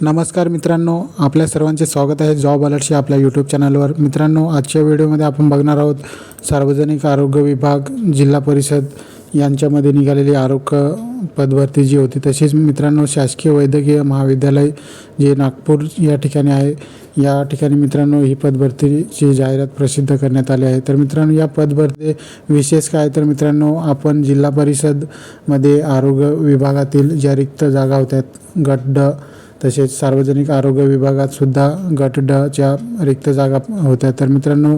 नमस्कार मित्रांनो आपल्या सर्वांचे स्वागत आहे जॉब अलर्टशी आपल्या यूट्यूब चॅनलवर. मित्रांनो आजच्या व्हिडिओमध्ये आपण बघणार आहोत सार्वजनिक आरोग्य विभाग जिल्हा परिषद यांच्यामध्ये निघालेली आरोग्य पदभरती जी होती तशीच मित्रांनो शासकीय वैद्यकीय महाविद्यालय जे नागपूर या ठिकाणी आहे या ठिकाणी मित्रांनो ही पदभरतीची जाहिरात प्रसिद्ध करण्यात आली आहे. तर मित्रांनो या पदभरती विशेष काय? तर मित्रांनो आपण जिल्हा परिषदमध्ये आरोग्य विभागातील ज्या रिक्त जागा होत्या गड्ड तसेच सार्वजनिक आरोग्य विभागात सुद्धा गट ड च्या रिक्त जागा होत्या. तर मित्रांनो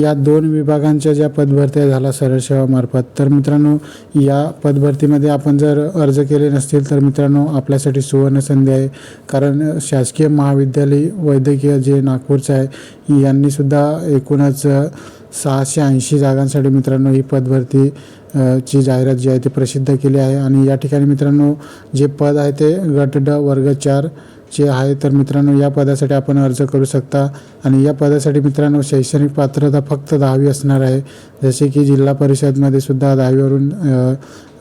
या दोन विभागांच्या ज्या पदभरत्या झाल्या सरळ सेवामार्फत तर मित्रांनो या पदभरतीमध्ये आपण जर अर्ज केले नसतील तर मित्रांनो आपल्यासाठी सुवर्ण संधी आहे. कारण शासकीय महाविद्यालय वैद्यकीय जे नागपूरचं आहे यांनीसुद्धा एकूणच सहाशे ऐंशी जागांसाठी मित्रांनो ही पदभरती ची जाहिरात जी आहे ती प्रसिद्ध केली आहे. आणि या ठिकाणी मित्रांनो जे पद आहे ते गट ड वर्ग चार जे आहे. तर मित्रांनो या पदासाठी आपण अर्ज करू शकता. आणि या पदासाठी मित्रांनो शैक्षणिक पात्रता फक्त दहावी असणार आहे. जसे की जिल्हा परिषदमध्ये सुद्धा दहावीवरून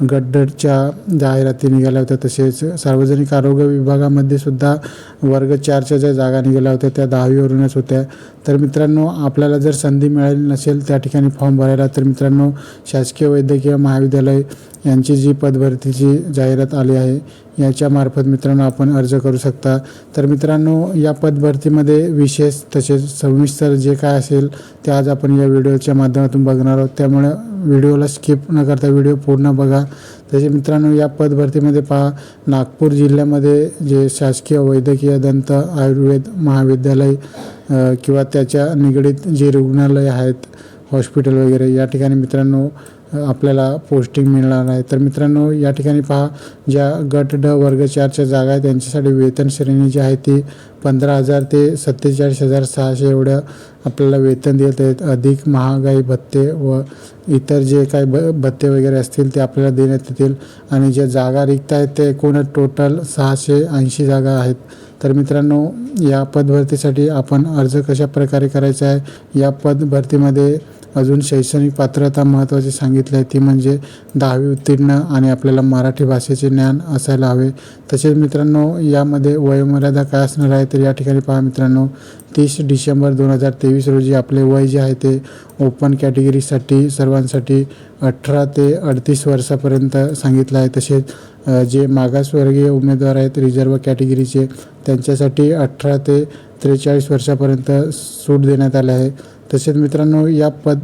गड्डरच्या जाहिराती निघाल्या होत्या. तसेच सार्वजनिक आरोग्य विभागामध्ये सुद्धा वर्ग चारच्या ज्या जागा निघाल्या होत्या त्या दहावीवरूनच होत्या. तर मित्रांनो आपल्याला जर संधी मिळाली नसेल त्या ठिकाणी फॉर्म भरायला तर मित्रांनो शासकीय वैद्यकीय महाविद्यालय यांची जी पदभरतीची जाहिरात आली आहे याच्यामार्फत मित्रांनो आपण अर्ज करू शकता. तर मित्रांनो या पदभरतीमध्ये विशेष तसेच सविस्तर जे काय असेल ते आज आपण या व्हिडिओच्या माध्यमातून बघणार आहोत. त्यामुळे व्हिडिओला स्किप न करता व्हिडिओ पूर्ण बघा. तसे मित्रांनो या पदभरतीमध्ये पहा नागपूर जिल्ह्यामध्ये जे शासकीय वैद्यकीय दंत आयुर्वेद महाविद्यालय किंवा त्याच्या निगडीत जे रुग्णालय आहेत हॉस्पिटल वगैरे या ठिकाणी मित्रांनो आपल्याला पोस्टिंग मिळणार आहे. तर मित्रांनो या ठिकाणी पहा ज्या गट ड वर्ग चारच्या जागा आहेत त्यांच्यासाठी वेतन श्रेणी जी आहे ती पंधरा हजार ते सत्तेचाळीस हजार सहाशे एवढं आपल्याला वेतन देत आहेत. अधिक महागाई भत्ते व इतर जे काही ब भत्ते वगैरे असतील ते आपल्याला देण्यात येतील. आणि ज्या जागा रिक्त आहेत ते एकूण टोटल सहाशे ऐंशी जागा आहेत. तर मित्रांनो या पदभरतीसाठी आपण अर्ज कशा प्रकारे करायचा आहे? या पदभरतीमध्ये अजून शैक्षणिक पात्रता महत्त्वाची सांगितली आहे. ती म्हणजे दहावी उत्तीर्ण आणि आपल्याला मराठी भाषेचे ज्ञान असायला हवे. तसेच मित्रांनो यामध्ये वयोमर्यादा काय असणार आहे तर या ठिकाणी पहा मित्रांनो तीस डिसेंबर दोन हजार तेवीस रोजी आपले वय जे आहे ते ओपन कॅटेगरीसाठी सर्वांसाठी अठरा ते अडतीस वर्षापर्यंत सांगितलं आहे. तसेच जे मागासवर्गीय उमेदवार आहेत रिझर्व कॅटेगरीचे त्यांच्यासाठी अठरा ते त्रेचाळीस वर्षापर्यंत सूट देण्यात आलं आहे. तसेच मित्रांनो या पद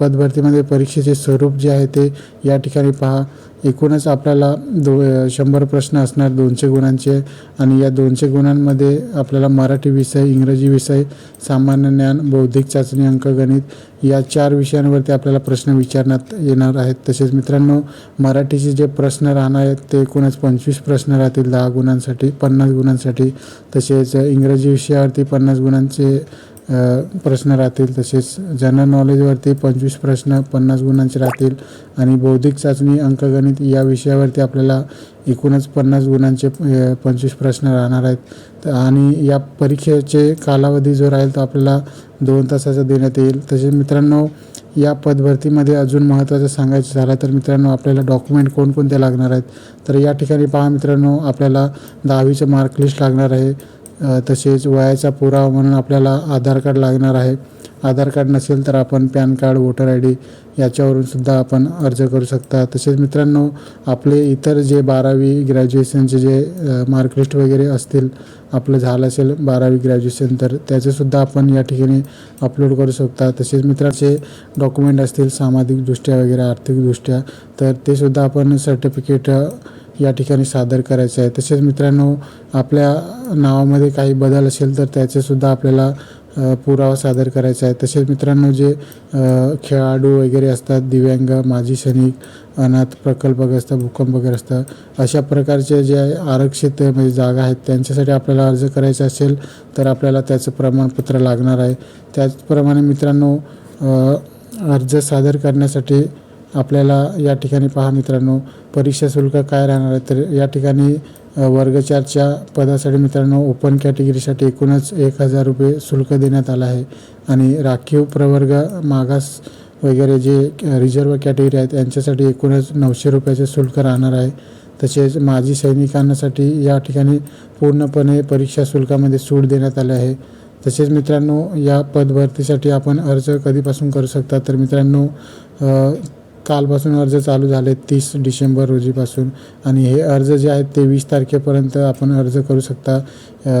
पदभरतीमध्ये परीक्षेचे स्वरूप जे आहे ते या ठिकाणी पहा. एकूणच आपल्याला दो शंभर प्रश्न असणार दोनशे गुणांचे आणि या दोनशे गुणांमध्ये आपल्याला मराठी विषय इंग्रजी विषय सामान्य ज्ञान बौद्धिक चाचणी अंकगणित या चार विषयांवरती आपल्याला प्रश्न विचारण्यात येणार आहेत. तसेच मित्रांनो मराठीचे जे प्रश्न राहणार आहेत ते एकूणच पंचवीस प्रश्न राहतील दहा गुणांसाठी पन्नास गुणांसाठी. तसेच इंग्रजी विषयावरती पन्नास गुणांचे प्रश्न राहतील तसेच जनरल नॉलेजवरती पंचवीस प्रश्न पन्नास गुणांचे राहतील आणि बौद्धिक चाचणी अंकगणित या विषयावरती आपल्याला एकूणच पन्नास गुणांचे पंचवीस प्रश्न राहणार आहेत. आणि या परीक्षेचे कालावधी जो राहील तो आपल्याला दोन तासाचा देण्यात येईल. तसेच मित्रांनो या पदभरतीमध्ये अजून महत्त्वाचं सांगायचं झालं तर मित्रांनो आपल्याला डॉक्युमेंट कोणकोणते लागणार आहेत? तर या ठिकाणी पहा मित्रांनो आपल्याला दहावीचं मार्क लिस्ट लागणार आहे. तसेच वयाचा पुरावा म्हणून आपल्याला आधार कार्ड लागणार आहे. आधार कार्ड नसेल तर आपण PAN card voter I D याच्यावरून सुद्धा आपण अर्ज करू शकता. तसेच मित्रांनो आपले इतर जे बारावी ग्रॅज्युएशनचे जे मार्कलिस्ट वगैरे असतील आपलं झालं असेल बारावी ग्रॅज्युएशन तर त्याचेसुद्धा आपण या ठिकाणी अपलोड करू शकता. तसेच मित्राचे डॉक्युमेंट असतील सामाजिकदृष्ट्या वगैरे आर्थिकदृष्ट्या तर ते सुद्धा आपण सर्टिफिकेट या ठिकाणी सादर करायचं आहे. तसेच मित्रांनो आपल्या नावामध्ये काही बदल असेल तर त्याचेसुद्धा आपल्याला पुरावा सादर करायचा आहे. तसेच मित्रांनो जे खेळाडू वगैरे असतात दिव्यांग माजी सैनिक अनाथ प्रकल्पग्रस्त भूकंपग्रस्त अशा प्रकारचे जे आरक्षित म्हणजे जागा आहेत त्यांच्यासाठी आपल्याला अर्ज करायचा असेल तर आपल्याला त्याचं प्रमाणपत्र लागणार आहे. त्याचप्रमाणे मित्रांनो अर्ज सादर करण्यासाठी आपल्याला या ठिकाणी पहा मित्रांनो परीक्षा शुल्क काय राहणार आहे? तर या ठिकाणी वर्गचारच्या वर्ग चारच्या पदासाठी मित्रांनो ओपन कॅटेगरीसाठी एकूणच एक हजार रुपये शुल्क देण्यात आलं आहे. आणि राखीव प्रवर्ग मागास वगैरे जे रिझर्व कॅटेगरी आहेत यांच्यासाठी एकूणच नऊशे रुपयाचे शुल्क राहणार आहे. तसेच माजी सैनिकांसाठी या ठिकाणी पूर्णपणे परीक्षा शुल्कामध्ये सूट देण्यात आली आहे. तसेच मित्रांनो या पदभरतीसाठी आपण अर्ज कधीपासून करू शकता? तर मित्रांनो कालपासून अर्ज चालू झाले तीस डिसेंबर रोजीपासून. आणि हे अर्ज जे आहेत ते वीस तारखेपर्यंत आपण अर्ज करू शकता.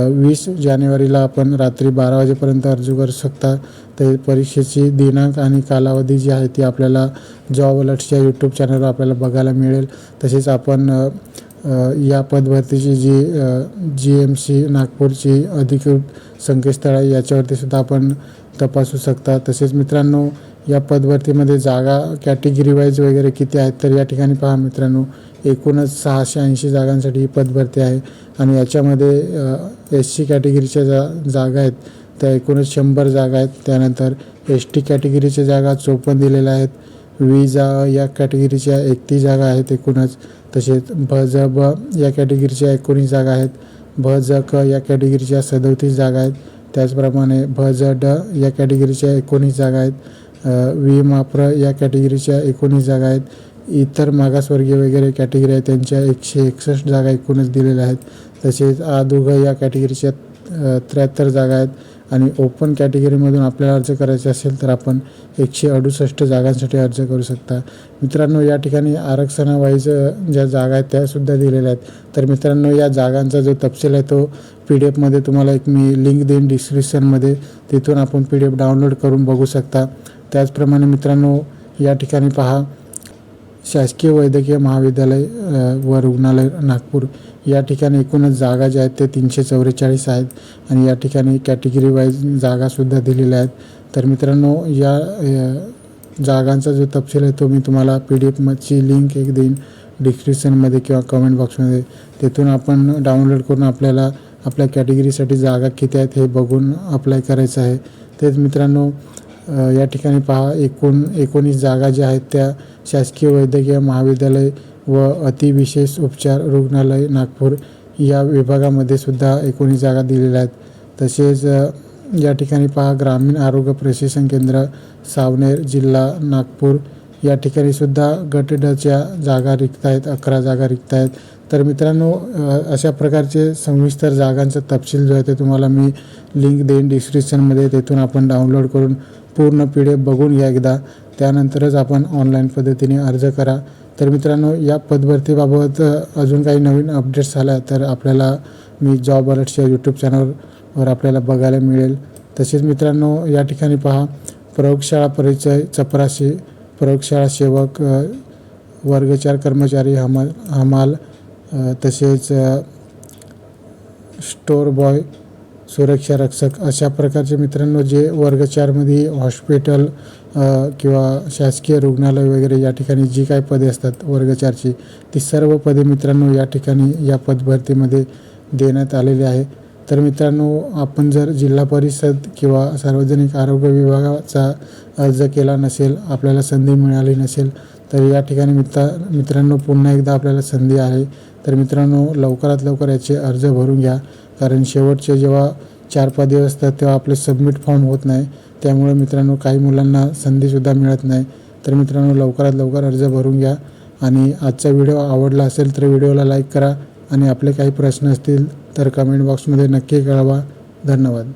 वीस जानेवारीला आपण रात्री बारा वाजेपर्यंत अर्ज करू शकता. ते परीक्षेची दिनांक आणि कालावधी जी आहे ती आपल्याला जॉब अलर्ट्सच्या यूट्यूब चॅनलवर आपल्याला बघायला मिळेल. तसेच आपण या पदभरतीची जी जी एम सी नागपूरची अधिकृत संकेतस्थळ आहे याच्यावरती सुद्धा आपण तपासू शकता. तसेच मित्रांनो या पदभरतीमध्ये जागा कॅटेगरी वाईज वगैरे किती आहेत तर या ठिकाणी पहा मित्रांनो एकूणच सहाशे ऐंशी जागांसाठी ही पदभरती आहे. आणि याच्यामध्ये एस सी कॅटेगरीच्या जा जागा आहेत त्या एकूणच शंभर जागा आहेत. त्यानंतर एस टी कॅटेगरीच्या जागा चोपन्न दिलेल्या आहेत. वी जा या कॅटेगरीच्या एकतीस जागा आहेत एकूणच. तसेच भ ज ब या कॅटेगरीच्या एकोणीस जागा आहेत. भ ज क या कॅटेगरीच्या सदोतीस जागा आहेत. त्याचप्रमाणे भ ज ड या कॅटेगरीच्या एकोणीस जागा आहेत. वी माप्र या कॅटेगरीच्या एकोणीस जागा आहेत. इतर मागासवर्गीय वगैरे कॅटेगरी आहेत त्यांच्या एकशे एकसष्ट जागा एकूणच दिलेल्या आहेत. तसेच आ या कॅटेगरीच्या त्र्याहत्तर जागा आहेत. आणि ओपन कॅटेगरीमधून आपल्याला अर्ज करायचे असेल तर आपण एकशे अडुसष्ट जागांसाठी अर्ज करू शकता. मित्रांनो या ठिकाणी आरक्षणावाईज ज्या जागा आहेत त्यासुद्धा दिलेल्या आहेत. तर मित्रांनो या जागांचा जो तपशील आहे तो पी डी एफमध्ये तुम्हाला एक मी लिंक देईन डिस्क्रिप्शनमध्ये. तिथून आपण पी डी एफ डाउनलोड करून बघू शकता. त्याचप्रमाणे मित्रांनो या ठिकाणी पहा शासकीय वैद्यकीय महाविद्यालय व रुग्णालय नागपूर या ठिकाणी एकूणच जागा ज्या आहेत ते तीनशे चौवेचाळीस आहेत आणि या ठिकाणी कॅटेगरी वाईज जागासुद्धा दिलेल्या आहेत. तर मित्रांनो या जागांचा जो तपशील आहे तो मी तुम्हाला पी डी एफची लिंक एक देईन डिस्क्रिप्शनमध्ये किंवा कमेंट बॉक्समध्ये तिथून आपण डाउनलोड करून आपल्याला आपल्या कॅटेगरीसाठी जागा किती आहेत हे बघून अप्लाय करायचं आहे. तेच मित्रांनो या ठिकाणी पहा एकूण एकोणीस जागा ज्या आहेत त्या शासकीय वैद्यकीय महाविद्यालय व अतिविशेष उपचार रुग्णालय नागपूर या विभागामध्ये सुद्धा एकोणीस जागा दिलेल्या आहेत. तसेच या ठिकाणी पहा ग्रामीण आरोग्य प्रशिक्षण केंद्र सावनेर जिल्हा नागपूर या ठिकाणी सुद्धा गटडच्या जागा रिक्त आहेत अकरा जागा रिक्त आहेत तर मित्रांनो अशा प्रकारचे सविस्तर जागांचा तपशील जो आहे ते तुम्हाला मी लिंक देईन डिस्क्रिप्शनमध्ये तिथून आपण डाउनलोड करून पूर्ण पी डी एफ बघून घ्या एकदा. त्यानंतरच आपण ऑनलाईन पद्धतीने अर्ज करा. तर मित्रांनो या पदभरतीबाबत अजून काही नवीन अपडेट्स झाल्या तर आपल्याला मी जॉब अलर्ट्सच्या यूट्यूब चॅनलवर आपल्याला बघायला मिळेल. तसेच मित्रांनो या ठिकाणी पहा प्रयोगशाळा परिचय चपराशी प्रयोगशाळा सेवक वर्गचार कर्मचारी हमाल हमाल तसेच स्टोर स्टोअर बॉय सुरक्षा रक्षक अशा प्रकारचे मित्रांनो जे वर्गचारमध्ये हॉस्पिटल किंवा शासकीय रुग्णालय वगैरे या ठिकाणी जी काही पदे असतात वर्गचारची ती सर्व पदे मित्रांनो या ठिकाणी या पदभरतीमध्ये देण्यात आलेली आहे. तर मित्रांनो आपण जर जिल्हा परिषद किंवा सार्वजनिक आरोग्य विभागाचा अर्ज केला नसेल आपल्याला संधी मिळाली नसेल तर या ठिकाणी मित्रा मित्रांनो पुन्हा एकदा आपल्याला संधी आहे. तर मित्रांनो लवकरात लवकर याचे अर्ज भरून घ्या. कारण शेवटचे जेव्हा चार पाच दिवस असतात तेव्हा आपले सबमिट फॉर्म होत नाही. त्यामुळे मित्रांनो काही मुलांना संधीसुद्धा मिळत नाही. तर मित्रांनो लवकरात लवकर अर्ज भरून घ्या. आणि आजचा व्हिडिओ आवडला असेल तर व्हिडिओला लाईक करा. आणि आपले काही प्रश्न असतील तर कमेंट बॉक्समध्ये नक्की कळवा. धन्यवाद.